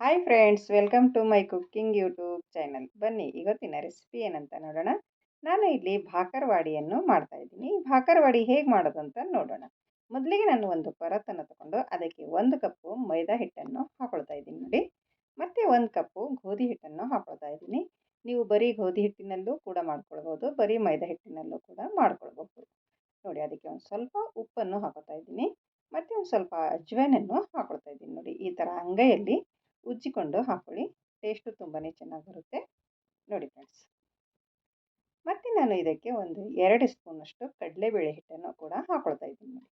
Hi friends welcome to my cooking YouTube channel ಬನ್ನಿ, ಇವತ್ತಿನ recipe ಏನಂತ ನೋಡೋಣ. ನಾನು ಇಲ್ಲಿ ಭಾಕರವಾಡಿಯನ್ನು ಮಾಡ್ತಾ ಇದ್ದೀನಿ. ಭಾಕರವಾಡಿ ಹೇಗೆ ಮಾಡೋದು ಅಂತ ನೋಡೋಣ. ಮೊದಲಿಗೆ ನಾನು ಒಂದು ಪರತನ್ನು ತಗೊಂಡು ಅದಕ್ಕೆ ಒಂದು ಕಪ್ಪು ಮೈದಾ ಹಿಟ್ಟನ್ನು ಹಾಕೊಳ್ತಾ ಇದ್ದೀನಿ ನೋಡಿ. ಮತ್ತು ಒಂದು ಕಪ್ಪು ಗೋಧಿ ಹಿಟ್ಟನ್ನು ಹಾಕೊಳ್ತಾ ಇದ್ದೀನಿ. ನೀವು ಬರೀ ಗೋಧಿ ಹಿಟ್ಟಿನಲ್ಲೂ ಕೂಡ ಮಾಡ್ಕೊಳ್ಬೋದು, ಬರೀ ಮೈದಾ ಹಿಟ್ಟಿನಲ್ಲೂ ಕೂಡ ಮಾಡ್ಕೊಳ್ಬೋದು ನೋಡಿ, ಅದಕ್ಕೆ ಒಂದು ಸ್ವಲ್ಪ ಉಪ್ಪನ್ನು ಹಾಕೋತಾ ಇದ್ದೀನಿ. ಮತ್ತು ಒಂದು ಸ್ವಲ್ಪ ಅಜ್ವೈನನ್ನು ಹಾಕೊಳ್ತಾ ಇದ್ದೀನಿ ನೋಡಿ. ಈ ಥರ ಅಂಗೈಯಲ್ಲಿ ಉಜ್ಜಿಕೊಂಡು ಹಾಕೊಳ್ಳಿ ಟೇಸ್ಟು ತುಂಬಾ ಚೆನ್ನಾಗಿ ಬರುತ್ತೆ ನೋಡಿ ಫ್ರೆಂಡ್ಸ್ ಮತ್ತು ನಾನು ಇದಕ್ಕೆ ಒಂದು ಎರಡು ಸ್ಪೂನಷ್ಟು ಕಡಲೆಬೇಳೆ ಹಿಟ್ಟನ್ನು ಕೂಡ ಹಾಕೊಳ್ತಾ ಇದ್ದೀನಿ ನೋಡಿ.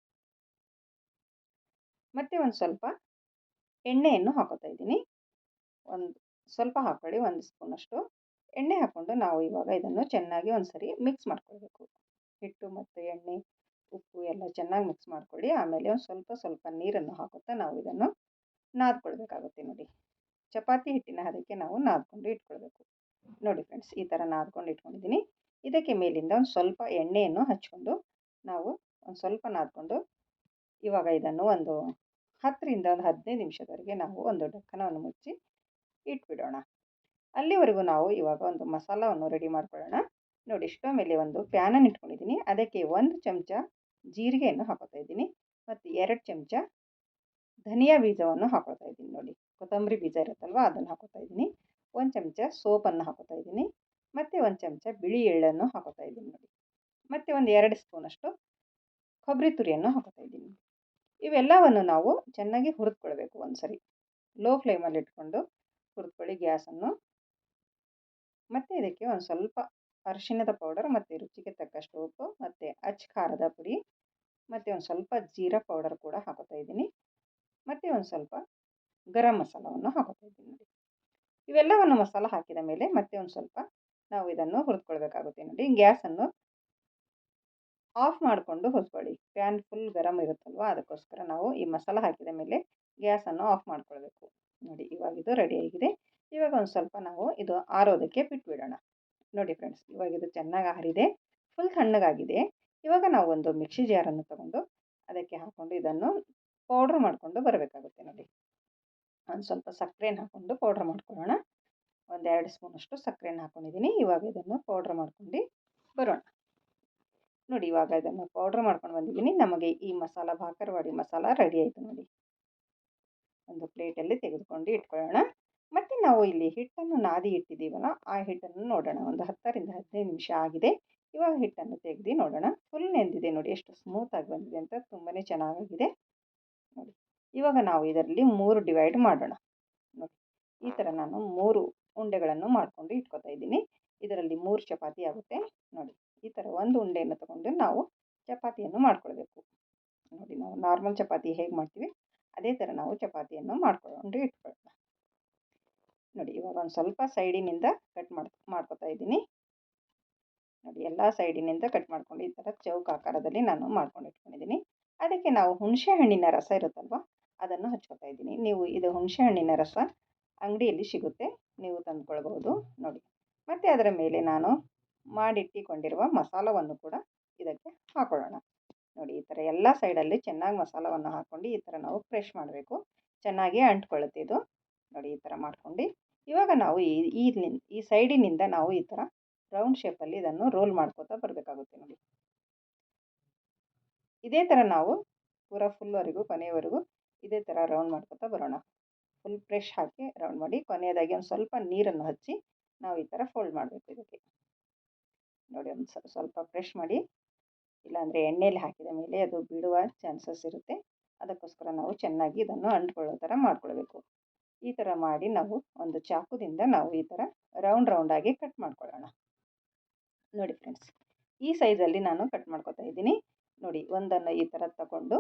ಮತ್ತು ಒಂದು ಸ್ವಲ್ಪ ಎಣ್ಣೆಯನ್ನು ಹಾಕೋತಾ ಇದ್ದೀನಿ. ಒಂದು ಸ್ವಲ್ಪ ಹಾಕೊಳ್ಳಿ, ಒಂದು ಸ್ಪೂನಷ್ಟು ಎಣ್ಣೆ ಹಾಕ್ಕೊಂಡು ನಾವು ಇವಾಗ ಇದನ್ನು ಚೆನ್ನಾಗಿ ಒಂದು ಸರಿ ಮಿಕ್ಸ್ ಮಾಡ್ಕೊಳ್ಬೇಕು. ಹಿಟ್ಟು ಮತ್ತು ಎಣ್ಣೆ, ಉಪ್ಪು ಎಲ್ಲ ಚೆನ್ನಾಗಿ ಮಿಕ್ಸ್ ಮಾಡ್ಕೊಳ್ಳಿ. ಆಮೇಲೆ ಒಂದು ಸ್ವಲ್ಪ ಸ್ವಲ್ಪ ನೀರನ್ನು ಹಾಕುತ್ತಾ ನಾವು ಇದನ್ನು ನಾದ್ಕೊಳ್ಬೇಕಾಗುತ್ತೆ ನೋಡಿ. ಚಪಾತಿ ಹಿಟ್ಟಿನ ಹದಕ್ಕೆ ನಾವು ನಾದ್ಕೊಂಡು ಇಟ್ಕೊಳ್ಬೇಕು. ನೋಡಿ ಫ್ರೆಂಡ್ಸ್ ಈ ಥರ ನಾದ್ಕೊಂಡು ಇಟ್ಕೊಂಡಿದ್ದೀನಿ. ಇದಕ್ಕೆ ಮೇಲಿಂದ ಒಂದು ಸ್ವಲ್ಪ ಎಣ್ಣೆಯನ್ನು ಹಚ್ಕೊಂಡು ನಾವು ಒಂದು ಸ್ವಲ್ಪ ನಾದ್ಕೊಂಡು ಇವಾಗ ಇದನ್ನು ಒಂದು ಹತ್ತರಿಂದ ಒಂದು ಹದಿನೈದು ನಿಮಿಷದವರೆಗೆ ನಾವು ಒಂದು ಡಕ್ಕನವನ್ನು ಮುಚ್ಚಿ ಇಟ್ಬಿಡೋಣ. ಅಲ್ಲಿವರೆಗೂ ನಾವು ಇವಾಗ ಒಂದು ಮಸಾಲವನ್ನು ರೆಡಿ ಮಾಡ್ಕೊಳ್ಳೋಣ. ನೋಡಿ ಇಷ್ಟೋ ಮೇಲೆ ಒಂದು ಪ್ಯಾನನ್ನು ಇಟ್ಕೊಂಡಿದ್ದೀನಿ. ಅದಕ್ಕೆ ಒಂದು ಚಮಚ ಜೀರಿಗೆಯನ್ನು ಹಾಕೋತಾ ಇದ್ದೀನಿ. ಮತ್ತು ಎರಡು ಚಮಚ ಧನಿಯಾ ಬೀಜವನ್ನು ಹಾಕೋತಾ ಇದ್ದೀನಿ. ನೋಡಿ ಕೊತ್ತಂಬರಿ ಬೀಜ ಇರುತ್ತಲ್ವ, ಅದನ್ನು ಹಾಕೋತಾ ಇದ್ದೀನಿ. ಒಂದು ಚಮಚ ಸೋಪನ್ನು ಹಾಕೋತಾ ಇದ್ದೀನಿ. ಮತ್ತು ಒಂದು ಚಮಚ ಬಿಳಿ ಎಳ್ಳನ್ನು ಹಾಕೋತಾ ಇದ್ದೀನಿ ನೋಡಿ. ಮತ್ತು ಒಂದು ಎರಡು ಸ್ಪೂನಷ್ಟು ಕೊಬ್ಬರಿ ತುರಿಯನ್ನು ಹಾಕೋತಾ ಇದ್ದೀನಿ. ಇವೆಲ್ಲವನ್ನು ನಾವು ಚೆನ್ನಾಗಿ ಹುರಿದ್ಕೊಳ್ಬೇಕು ಒಂದು ಸರಿ ಲೋ ಫ್ಲೇಮಲ್ಲಿ ಇಟ್ಕೊಂಡು ಹುರಿದ್ಕೊಳ್ಳಿ ಗ್ಯಾಸನ್ನು. ಮತ್ತು ಇದಕ್ಕೆ ಒಂದು ಸ್ವಲ್ಪ ಅರಿಶಿಣದ ಪೌಡರ್, ಮತ್ತು ರುಚಿಗೆ ತಕ್ಕಷ್ಟು ಉಪ್ಪು, ಮತ್ತು ಅಚ್ಚ ಖಾರದ ಪುಡಿ, ಮತ್ತು ಒಂದು ಸ್ವಲ್ಪ ಜೀರಾ ಪೌಡರ್ ಕೂಡ ಹಾಕೋತಾ ಇದ್ದೀನಿ. ಮತ್ತು ಒಂದು ಸ್ವಲ್ಪ ಗರಂ ಮಸಾಲವನ್ನು ಹಾಕೋತಾ ಇದ್ದೀನಿ ನೋಡಿ. ಇವೆಲ್ಲವನ್ನು ಮಸಾಲ ಹಾಕಿದ ಮೇಲೆ ಮತ್ತೆ ಒಂದು ಸ್ವಲ್ಪ ನಾವು ಇದನ್ನು ಹುರಿದ್ಕೊಳ್ಬೇಕಾಗುತ್ತೆ ನೋಡಿ. ಗ್ಯಾಸನ್ನು ಆಫ್ ಮಾಡಿಕೊಂಡು ಹುರ್ಕೊಳ್ಳಿ ಪ್ಯಾನ್ ಫುಲ್ ಗರಂ ಇರುತ್ತಲ್ವ? ಅದಕ್ಕೋಸ್ಕರ ನಾವು ಈ ಮಸಾಲ ಹಾಕಿದ ಮೇಲೆ ಗ್ಯಾಸನ್ನು ಆಫ್ ಮಾಡ್ಕೊಳ್ಬೇಕು. ನೋಡಿ, ಇವಾಗ ಇದು ರೆಡಿಯಾಗಿದೆ ಇವಾಗ ಒಂದು ಸ್ವಲ್ಪ ನಾವು ಇದು ಆರೋದಕ್ಕೆ ಬಿಟ್ಬಿಡೋಣ. ನೋಡಿ ಫ್ರೆಂಡ್ಸ್ ಇವಾಗ ಇದು ಚೆನ್ನಾಗಿ ಆರಿದೆ. ಫುಲ್ ತಣ್ಣಗಾಗಿದೆ. ಇವಾಗ ನಾವು ಒಂದು ಮಿಕ್ಸಿ ಜಾರನ್ನು ತಗೊಂಡು ಅದಕ್ಕೆ ಹಾಕ್ಕೊಂಡು ಇದನ್ನು ಪೌಡ್ರ್ ಮಾಡಿಕೊಂಡು ಬರಬೇಕಾಗುತ್ತೆ ನೋಡಿ. ಒಂದು ಸ್ವಲ್ಪ ಸಕ್ಕರೆನ ಹಾಕ್ಕೊಂಡು ಪೌಡ್ರ್ ಮಾಡ್ಕೊಳ್ಳೋಣ. ಒಂದೆರಡು ಸ್ಪೂನಷ್ಟು ಸಕ್ಕರೆನ ಹಾಕ್ಕೊಂಡಿದ್ದೀನಿ ಇವಾಗ ಇದನ್ನು ಪೌಡ್ರ್ ಮಾಡ್ಕೊಂಡು ಬರೋಣ. ನೋಡಿ, ಇವಾಗ ಇದನ್ನು ಪೌಡ್ರ್ ಮಾಡ್ಕೊಂಡು ಬಂದಿದ್ದೀನಿ ನಮಗೆ ಈ ಮಸಾಲ, ಭಾಕರವಾಡಿ ಮಸಾಲ ರೆಡಿ ಆಯಿತು ನೋಡಿ. ಒಂದು ಪ್ಲೇಟಲ್ಲಿ ತೆಗೆದುಕೊಂಡು ಇಟ್ಕೊಳ್ಳೋಣ. ಮತ್ತು ನಾವು ಇಲ್ಲಿ ಹಿಟ್ಟನ್ನು ನಾದಿ ಇಟ್ಟಿದ್ದೀವಲ್ಲ, ಆ ಹಿಟ್ಟನ್ನು ನೋಡೋಣ. ಒಂದು ಹತ್ತರಿಂದ ಹದಿನೈದು ನಿಮಿಷ ಆಗಿದೆ. ಇವಾಗ ಹಿಟ್ಟನ್ನು ತೆಗೆದು ನೋಡೋಣ. ಫುಲ್ ನೆಂದಿದೆ ನೋಡಿ, ಎಷ್ಟು ಸ್ಮೂತಾಗಿ ಬಂದಿದೆ ಅಂತ. ತುಂಬಾ ಚೆನ್ನಾಗಿದೆ. ನೋಡಿ. ಇವಾಗ ನಾವು ಇದರಲ್ಲಿ ಮೂರು ಡಿವೈಡ್ ಮಾಡೋಣ. ನೋಡಿ, ಈ ಥರ ನಾನು ಮೂರು ಉಂಡೆಗಳನ್ನು ಮಾಡಿಕೊಂಡು ಇಟ್ಕೋತಾ ಇದ್ದೀನಿ. ಇದರಲ್ಲಿ ಮೂರು ಚಪಾತಿ ಆಗುತ್ತೆ. ನೋಡಿ, ಈ ಥರ ಒಂದು ಉಂಡೆಯನ್ನು ತಗೊಂಡು ನಾವು ಚಪಾತಿಯನ್ನು ಮಾಡ್ಕೊಳ್ಬೇಕು. ನೋಡಿ, ನಾವು ನಾರ್ಮಲ್ ಚಪಾತಿ ಹೇಗೆ ಮಾಡ್ತೀವಿ, ಅದೇ ಥರ ನಾವು ಚಪಾತಿಯನ್ನು ಮಾಡ್ಕೊಂಡು ಇಟ್ಕೊಳ್ಳೋಣ. ನೋಡಿ, ಇವಾಗ ಒಂದು ಸ್ವಲ್ಪ ಸೈಡಿನಿಂದ ಕಟ್ ಮಾಡಿ, ಮಾಡ್ಕೋತಾ ಇದ್ದೀನಿ. ನೋಡಿ, ಎಲ್ಲ ಸೈಡಿನಿಂದ ಕಟ್ ಮಾಡ್ಕೊಂಡು ಈ ಥರ ಚೌಕ ಆಕಾರದಲ್ಲಿ ನಾನು ಮಾಡ್ಕೊಂಡು ಇಟ್ಕೊಂಡಿದ್ದೀನಿ. ಅದಕ್ಕೆ ನಾವು ಹುಣಸೆ ಹಣ್ಣಿನ ರಸ ಇರುತ್ತಲ್ವ ಅದನ್ನು ಹಚ್ಕೋತಾ ಇದ್ದೀನಿ. ನೀವು ಇದು ಹುಣಸೆ ಹಣ್ಣಿನ ರಸ ಅಂಗಡಿಯಲ್ಲಿ ಸಿಗುತ್ತೆ. ನೀವು ತಂದುಕೊಳ್ಬಹುದು. ನೋಡಿ. ಮತ್ತು ಅದರ ಮೇಲೆ ನಾನು ಮಾಡಿಟ್ಟಿಕೊಂಡಿರುವ ಮಸಾಲವನ್ನು ಕೂಡ ಇದಕ್ಕೆ ಹಾಕೊಳ್ಳೋಣ. ನೋಡಿ, ಈ ಥರ ಎಲ್ಲ ಸೈಡಲ್ಲಿ ಚೆನ್ನಾಗಿ ಮಸಾಲವನ್ನು ಹಾಕ್ಕೊಂಡು ಈ ಥರ ನಾವು ಫ್ರೆಶ್ ಮಾಡಬೇಕು. ಚೆನ್ನಾಗಿ ಅಂಟ್ಕೊಳ್ಳುತ್ತೆ ಇದು. ನೋಡಿ, ಈ ಥರ ಮಾಡ್ಕೊಂಡು. ಇವಾಗ ನಾವು ಈ ಈ ಸೈಡಿನಿಂದ ನಾವು ಈ ಥರ ರೌಂಡ್ ಶೇಪಲ್ಲಿ ಇದನ್ನು ರೋಲ್ ಮಾಡ್ಕೋತಾ ಬರಬೇಕಾಗುತ್ತೆ. ನೋಡಿ. ಇದೇ ಥರ ನಾವು ಪೂರ ಫುಲ್ವರೆಗೂ ಕೊನೆಯವರೆಗೂ ಇದೇ ಥರ ರೌಂಡ್ ಮಾಡ್ಕೋತಾ ಬರೋಣ. ಫುಲ್ ಫ್ರೆಶ್ ಹಾಕಿ ರೌಂಡ್ ಮಾಡಿ ಕೊನೆಯದಾಗಿ ಒಂದು ಸ್ವಲ್ಪ ನೀರನ್ನು ಹಚ್ಚಿ ನಾವು ಈ ಥರ ಫೋಲ್ಡ್ ಮಾಡಬೇಕು ಇದಕ್ಕೆ. ನೋಡಿ ಒಂದು ಸ್ವಲ್ಪ ಫ್ರೆಶ್ ಮಾಡಿ, ಇಲ್ಲಾಂದರೆ ಎಣ್ಣೆಯಲ್ಲಿ ಹಾಕಿದ ಮೇಲೆ ಅದು ಬಿಡುವ ಚಾನ್ಸಸ್ ಇರುತ್ತೆ. ಅದಕ್ಕೋಸ್ಕರ ನಾವು ಚೆನ್ನಾಗಿ ಇದನ್ನು ಅಂಟ್ಕೊಳ್ಳೋ ಥರ ಮಾಡ್ಕೊಳ್ಬೇಕು. ಈ ಥರ ಮಾಡಿ ನಾವು ಒಂದು ಚಾಕುದಿಂದ ನಾವು ಈ ಥರ ರೌಂಡ್ ರೌಂಡಾಗಿ ಕಟ್ ಮಾಡ್ಕೊಳ್ಳೋಣ. ನೋಡಿ ಫ್ರೆಂಡ್ಸ್ ಈ ಸೈಜಲ್ಲಿ ನಾನು ಕಟ್ ಮಾಡ್ಕೊತಾ ಇದ್ದೀನಿ. ನೋಡಿ ಒಂದನ್ನು ಈ ಥರ ತಗೊಂಡು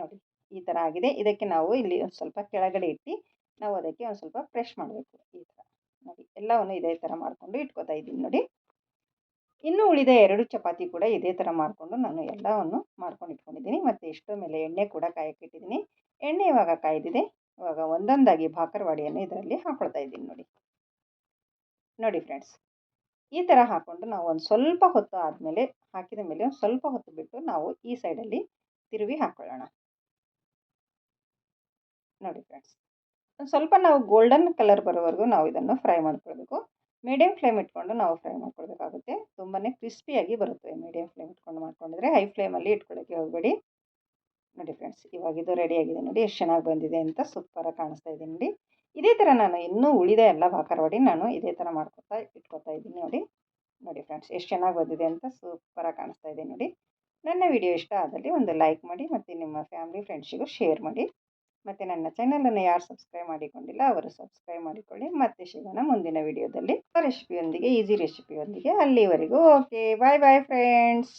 ನೋಡಿ, ಈ ಥರ ಆಗಿದೆ. ಇದಕ್ಕೆ ನಾವು ಇಲ್ಲಿ ಒಂದು ಸ್ವಲ್ಪ ಕೆಳಗಡೆ ಇಟ್ಟು, ನಾವು ಅದಕ್ಕೆ ಒಂದು ಸ್ವಲ್ಪ ಫ್ರೆಶ್ ಮಾಡಬೇಕು ಈ ಥರ ನೋಡಿ, ಎಲ್ಲವನ್ನು ಇದೇ ಥರ ಮಾಡಿಕೊಂಡು ಇಟ್ಕೋತಾ ಇದ್ದೀನಿ ನೋಡಿ. ಇನ್ನು ಉಳಿದ ಎರಡು ಚಪಾತಿ ಕೂಡ ಇದೇ ಥರ ಮಾಡಿಕೊಂಡು ನಾನು ಎಲ್ಲವನ್ನು ಮಾಡ್ಕೊಂಡು ಇಟ್ಕೊಂಡಿದ್ದೀನಿ. ಮತ್ತು ಎಷ್ಟೋ ಮೇಲೆ ಎಣ್ಣೆ ಕೂಡ ಕಾಯಕ್ಕಿಟ್ಟಿದ್ದೀನಿ ಎಣ್ಣೆ ಇವಾಗ ಕಾಯ್ದಿದೆ. ಇವಾಗ ಒಂದೊಂದಾಗಿ ಭಾಕರವಾಡಿಯನ್ನು ಇದರಲ್ಲಿ ಹಾಕೊಳ್ತಾ ಇದ್ದೀನಿ ನೋಡಿ. ನೋಡಿ ಫ್ರೆಂಡ್ಸ್ ಈ ಥರ ಹಾಕ್ಕೊಂಡು ನಾವು ಒಂದು ಸ್ವಲ್ಪ ಹೊತ್ತು ಆದಮೇಲೆ, ಹಾಕಿದ ಮೇಲೆ ಒಂದು ಸ್ವಲ್ಪ ಹೊತ್ತು ಬಿಟ್ಟು ನಾವು ಈ ಸೈಡಲ್ಲಿ ತಿರುವಿ ಹಾಕ್ಕೊಳ್ಳೋಣ ನೋಡಿ ಫ್ರೆಂಡ್ಸ್ ಸ್ವಲ್ಪ ನಾವು ಗೋಲ್ಡನ್ ಕಲರ್ ಬರೋವರೆಗೂ ನಾವು ಇದನ್ನು ಫ್ರೈ ಮಾಡ್ಕೊಳ್ಬೇಕು. ಮೀಡಿಯಂ ಫ್ಲೇಮ್ ಇಟ್ಕೊಂಡು ನಾವು ಫ್ರೈ ಮಾಡ್ಕೊಳ್ಬೇಕಾಗುತ್ತೆ. ತುಂಬಾ ಕ್ರಿಸ್ಪಿಯಾಗಿ ಬರುತ್ತೆ ಮೀಡಿಯಂ ಫ್ಲೇಮ್ ಇಟ್ಕೊಂಡು ಮಾಡ್ಕೊಂಡಿದ್ರೆ. ಹೈ ಫ್ಲೇಮಲ್ಲಿ ಇಟ್ಕೊಳ್ಳೋಕ್ಕೆ ಹೋಗಬೇಡಿ. ನೋಡಿ ಫ್ರೆಂಡ್ಸ್ ಇವಾಗ ಇದು ರೆಡಿಯಾಗಿದೆ ನೋಡಿ. ಎಷ್ಟು ಚೆನ್ನಾಗಿ ಬಂದಿದೆ ಅಂತ ಸೂಪರಾಗಿ ಕಾಣಿಸ್ತಾ ಇದೆ ನೋಡಿ. ಇದೇ ಥರ ನಾನು ಇನ್ನೂ ಉಳಿದ ಎಲ್ಲ ಬಾಕಾರವಾಡಿ ನಾನು ಇದೇ ಥರ ಮಾಡ್ಕೊತಾ ಇಟ್ಕೊತಾ ಇದ್ದೀನಿ ನೋಡಿ. ನೋಡಿ ಫ್ರೆಂಡ್ಸ್ ಎಷ್ಟು ಚೆನ್ನಾಗಿ ಬಂದಿದೆ ಅಂತ ಸೂಪರಾಗಿ ಕಾಣಿಸ್ತಾ ಇದೆ ನೋಡಿ. ನನ್ನ ವಿಡಿಯೋ ಇಷ್ಟ ಆದಲ್ಲಿ ಒಂದು ಲೈಕ್ ಮಾಡಿ ಮತ್ತು ನಿಮ್ಮ ಫ್ಯಾಮಿಲಿ ಫ್ರೆಂಡ್ಸಿಗೂ ಶೇರ್ ಮಾಡಿ. ಮತ್ತು ನನ್ನ ಚಾನಲನ್ನು ಯಾರು ಸಬ್ಸ್ಕ್ರೈಬ್ ಮಾಡಿಕೊಂಡಿಲ್ಲ, ಅವರು ಸಬ್ಸ್ಕ್ರೈಬ್ ಮಾಡಿಕೊಳ್ಳಿ. ಮತ್ತೆ ಸಿಗೋಣ ಮುಂದಿನ ವಿಡಿಯೋದಲ್ಲಿ ರೆಸಿಪಿಯೊಂದಿಗೆ ಈಸಿ ರೆಸಿಪಿಯೊಂದಿಗೆ ಅಲ್ಲಿವರೆಗೂ. Okay bye bye friends